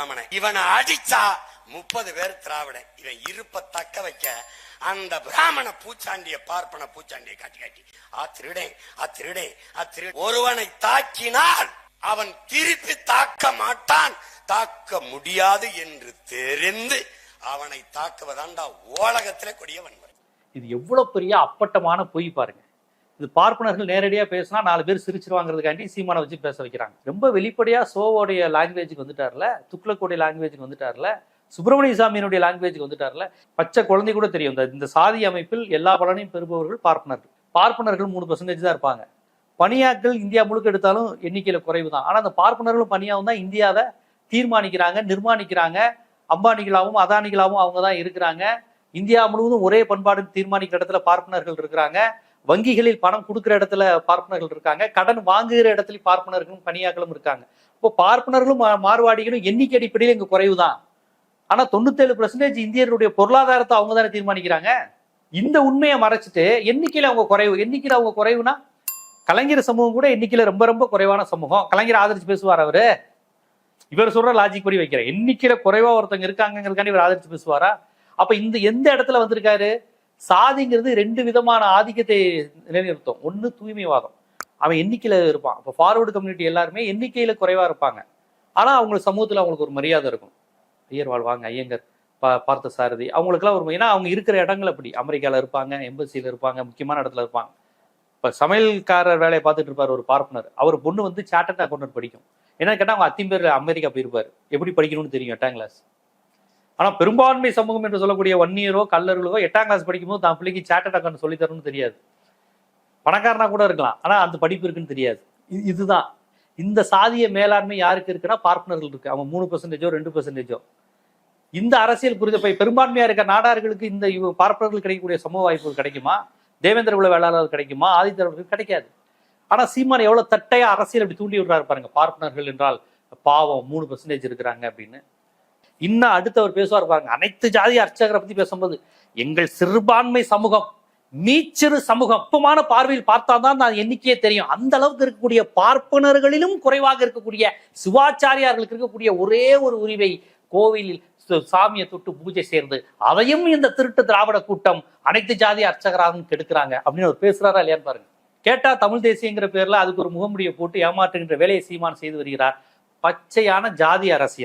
பிராமணன். இவனை அடிச்சா முப்பது பேர் திராவிடன். இவன் இருப்ப தக்க வைக்க அந்த பிராமண பூச்சாண்டிய பார்ப்பன பூச்சாண்டிய காட்டி காட்டி. ஆ திருடேன் ஆ திருடேன் ஆ திரு ஒருவனை தாக்கினால் அவன் திருப்பி தாக்க மாட்டான். தாக்க முடியாது என்று தெரிந்து அவனை தாக்குவதாண்டா ஓலகத்திலே கொடிய வன்முறை. இது எவ்வளவு பெரிய அப்பட்டமான பொய் பாருங்க. இது பார்ப்பனர்கள் நேரடியா பேசினா நாலு பேர் சிரிச்சிருவாங்கிறதுக்காண்டி சீமானை வச்சு பேச வைக்கிறாங்க. ரொம்ப வெளிப்படையா சோவோடைய லாங்குவேஜுக்கு வந்துட்டார்ல துக்ளக்கோடைய லாங்குவேஜுக்கு வந்துட்டார்ல சுப்பிரமணிய சாமியினுடைய லாங்குவேஜுக்கு வந்துட்டார்ல பச்சை குழந்தை கூட தெரியும். இந்த இந்த சாதி அமைப்பில் எல்லா பலனையும் பெறுபவர்கள் பார்ப்பனர்கள். பார்ப்பனர்கள் மூணு பர்சன்டேஜ் தான் இருப்பாங்க. பணியாக்கள் இந்தியா முழுக்க எடுத்தாலும் எண்ணிக்கையில குறைவு தான் ஆனா அந்த பார்ப்பனர்களும் பணியாகவும் தான் இந்தியாவை தீர்மானிக்கிறாங்க நிர்மாணிக்கிறாங்க. அம்பானிகளாகவும் அதானிகளாகவும் அவங்க தான் இருக்கிறாங்க. இந்தியா முழுவதும் ஒரே பண்பாடு தீர்மானிக்கிற இடத்துல பார்ப்பனர்கள் இருக்கிறாங்க. வங்கிகளில் பணம் கொடுக்குற இடத்துல பார்ப்பனர்கள் இருக்காங்க. கடன் வாங்குகிற இடத்துல பார்ப்பனர்களும் பணியாக்களும் இருக்காங்க. இப்போ பார்ப்பனர்களும் மா- மார்வாடிகளும் எண்ணிக்கை அடிப்படையில் இங்க குறைவு தான் ஆனா தொண்ணூத்தேழு பர்சன்டேஜ் இந்தியர்களுடைய பொருளாதாரத்தை அவங்க தானே தீர்மானிக்கிறாங்க? இந்த உண்மையை மறைச்சிட்டு எண்ணிக்கையில அவங்க குறைவு. எண்ணிக்கையில அவங்க குறைவுனா கலைஞர் சமூகம் கூட எண்ணிக்கையில ரொம்ப ரொம்ப குறைவான சமூகம். கலைஞர் ஆதரிச்சு பேசுவார் அவரு. இவர் சொல்ற லாஜிக் படி வைக்கிறேன். எண்ணிக்கையில குறைவா ஒருத்தங்க இருக்காங்கிறதுக்காண்டி இவர் ஆதரிச்சு பேசுவாரா? அப்ப இந்த எந்த இடத்துல வந்திருக்காரு? சாதிங்கிறது ரெண்டு விதமான ஆதிக்கத்தை நிலைநிறுத்தும். ஒன்று தூய்மைவாதம். அவன் எண்ணிக்கையில இருப்பான். இப்போ ஃபார்வர்டு கம்யூனிட்டி எல்லாருமே எண்ணிக்கையில குறைவா இருப்பாங்க. ஆனா அவங்களுக்கு சமூகத்துல அவங்களுக்கு ஒரு மரியாதை இருக்கும். ஐயர் வாழ்வாங்க ஐயங்கர் பா பார்த்த சாரதி அவங்களுக்குலாம் ஒரு ஏன்னா அவங்க இருக்கிற இடங்கள் அப்படி. அமெரிக்கால இருப்பாங்க எம்பசியில் இருப்பாங்க முக்கியமான இடத்துல இருப்பாங்க. இப்போ சமையல்காரர் வேலையை பார்த்துட்டு இருப்பார் ஒரு பார்ப்பனர். அவர் பொண்ணு வந்து சார்ட்டர்ட் அக்கௌண்டன்ட் படிக்கும். என்னன்னு கேட்டால் அவங்க அத்திம்பேர் அமெரிக்கா போயிருப்பாரு. எப்படி படிக்கணும்னு தெரியும் எட்டாம் கிளாஸ் ஆனா பெரும்பான்மை சமூகம் என்று சொல்லக்கூடிய வன்னியரோ கல்லர்களோ எட்டாம் கிளாஸ் படிக்கும்போது தான் பிள்ளைக்கு சார்ட்டர்ட் அக்கௌண்ட் சொல்லித்தரணும்னு தெரியாது. பணக்காரனா கூட இருக்கலாம். ஆனா அந்த படிப்பு இருக்குன்னு தெரியாது. இது- இதுதான். இந்த சாதிய மேலாண்மை யாருக்கு இருக்குன்னா பார்ப்பனர்கள் இருக்கு. அவங்க மூணு பர்சன்டேஜோ ரெண்டு பர்சன்டேஜோ இந்த அரசியல் புரித போய் பெரும்பான்மையா இருக்க நாடார்களுக்கு இந்த பார்ப்பனர்கள் கிடைக்கக்கூடிய சமூக வாய்ப்புகள் கிடைக்குமா? தேவேந்திர குல வேளாளர் கிடைக்குமா? ஆதித்தவர்களுக்கு கிடைக்காது. ஆனா சீமான் எவ்வளவு தட்டையா அரசியல் அப்படி தூண்டி விடுறாரு பாருங்க. பார்ப்பனர்கள் என்றால் பாவம் மூணு பர்சன்டேஜ் இருக்கிறாங்க அப்படின்னு. இன்னும் அடுத்தவர் பேசுவார் பாருங்க. அனைத்து ஜாதி அர்ச்சகரை பத்தி பேசும்போது எங்கள் சிறுபான்மை சமூகம் மீச்சிறு சமூகம் அப்பமான பார்வையில் பார்த்தாதான் நான் எண்ணிக்கையே தெரியும். அந்த அளவுக்கு இருக்கக்கூடிய பார்ப்பனர்களிலும் குறைவாக இருக்கக்கூடிய சிவாச்சாரியார்களுக்கு இருக்கக்கூடிய ஒரே ஒரு உரிமை கோவிலில் சாமியை தொட்டு பூஜை சேர்ந்து அதையும் இந்த திருட்டு திராவிட கூட்டம் அனைத்து ஜாதி அர்ச்சகராகவும் கெடுக்கிறாங்க அப்படின்னு அவர் பேசுறாரா இல்லையான்னு பாருங்க. கேட்டா தமிழ் தேசியங்கிற பேர்ல அதுக்கு ஒரு முகமுடியை போட்டு ஏமாற்றுகின்ற வேலையை சீமான் செய்து வருகிறார். பச்சையான ஜாதி அரசியல்.